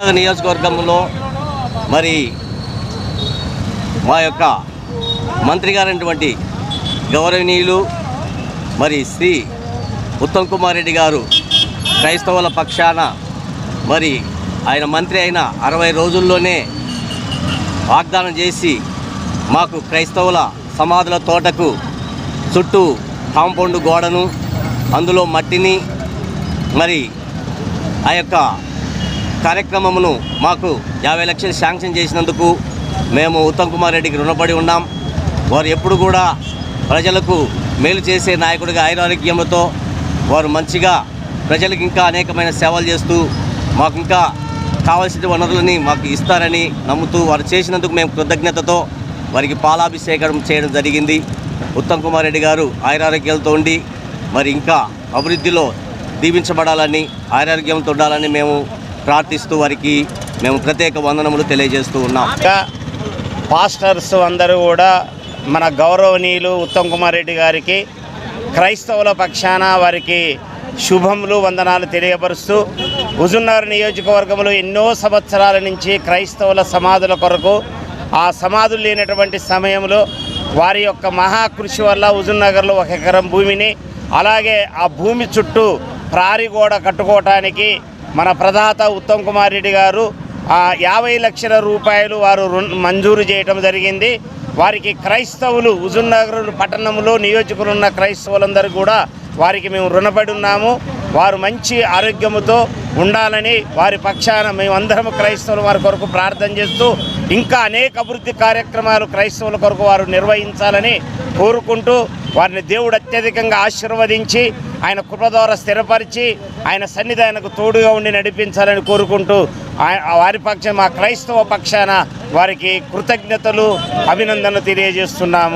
నియోజకవర్గంలో మరి మా యొక్క మంత్రి గారైనటువంటి గౌరవనీయులు మరి శ్రీ ఉత్తమ్ కుమార్ రెడ్డి గారు క్రైస్తవుల పక్షాన మరి ఆయన మంత్రి అయిన అరవై రోజుల్లోనే వాగ్దానం చేసి మాకు క్రైస్తవుల సమాధుల తోటకు చుట్టూ కాంపౌండ్ గోడను అందులో మట్టిని మరి ఆ యొక్క కార్యక్రమమును మాకు యాభై లక్షలు శాంక్షన్ చేసినందుకు మేము ఉత్తమ్ కుమార్ రెడ్డికి రుణపడి ఉన్నాం. వారు ఎప్పుడు కూడా ప్రజలకు మేలు చేసే నాయకుడిగా ఆయురారోగ్యంతో వారు మంచిగా ప్రజలకు ఇంకా అనేకమైన సేవలు చేస్తూ మాకు ఇంకా కావాల్సిన వనరులని మాకు ఇస్తారని నమ్ముతూ వారు చేసినందుకు మేము కృతజ్ఞతతో వారికి పాలాభిషేకం చేయడం జరిగింది. ఉత్తమ్ కుమార్ రెడ్డి గారు ఆయురారోగ్యాలతో ఉండి మరి ఇంకా అభివృద్ధిలో దీవించబడాలని ఆరోగ్యంతో ఉండాలని మేము ప్రార్థిస్తూ వారికి మేము ప్రత్యేక వందనములు తెలియజేస్తూ ఉన్నాం. పాస్టర్స్ అందరూ కూడా మన గౌరవనీయులు ఉత్తమ్ కుమార్ రెడ్డి గారికి క్రైస్తవుల పక్షాన వారికి శుభములు వందనాలు తెలియపరుస్తూ హుజున్నగర్ నియోజకవర్గంలో ఎన్నో సంవత్సరాల నుంచి క్రైస్తవుల సమాధుల కొరకు ఆ సమాధులు లేనటువంటి సమయంలో వారి యొక్క మహాకృషి వల్ల హుజున్నగర్లో ఒక ఎకరం భూమిని అలాగే ఆ భూమి చుట్టూ ప్రారి గోడ కట్టుకోవటానికి మన ప్రదాత ఉత్తమ్ కుమార్ రెడ్డి గారు యాభై లక్షల రూపాయలు వారు రుణ- మంజూరు చేయటం జరిగింది. వారికి క్రైస్తవులు హుజుర్నగర్ పట్టణంలో నియోజకులు ఉన్న క్రైస్తవులందరూ కూడా వారికి మేము రుణపడి ఉన్నాము. వారు మంచి ఆరోగ్యముతో ఉండాలని వారి పక్షాన మేమందరం క్రైస్తవులు వారి కొరకు ప్రార్థన చేస్తూ ఇంకా అనేక అభివృద్ధి కార్యక్రమాలు క్రైస్తవుల కొరకు వారు నిర్వహించాలని కోరుకుంటూ వారిని దేవుడు అత్యధికంగా ఆశీర్వదించి ఆయన కృప ద్వారా స్థిరపరిచి ఆయన సన్నిధానకు తోడుగా ఉండి నడిపించాలని కోరుకుంటూ వారి పక్షం మా క్రైస్తవ పక్షాన వారికి కృతజ్ఞతలు అభినందనలు తెలియజేస్తున్నాము.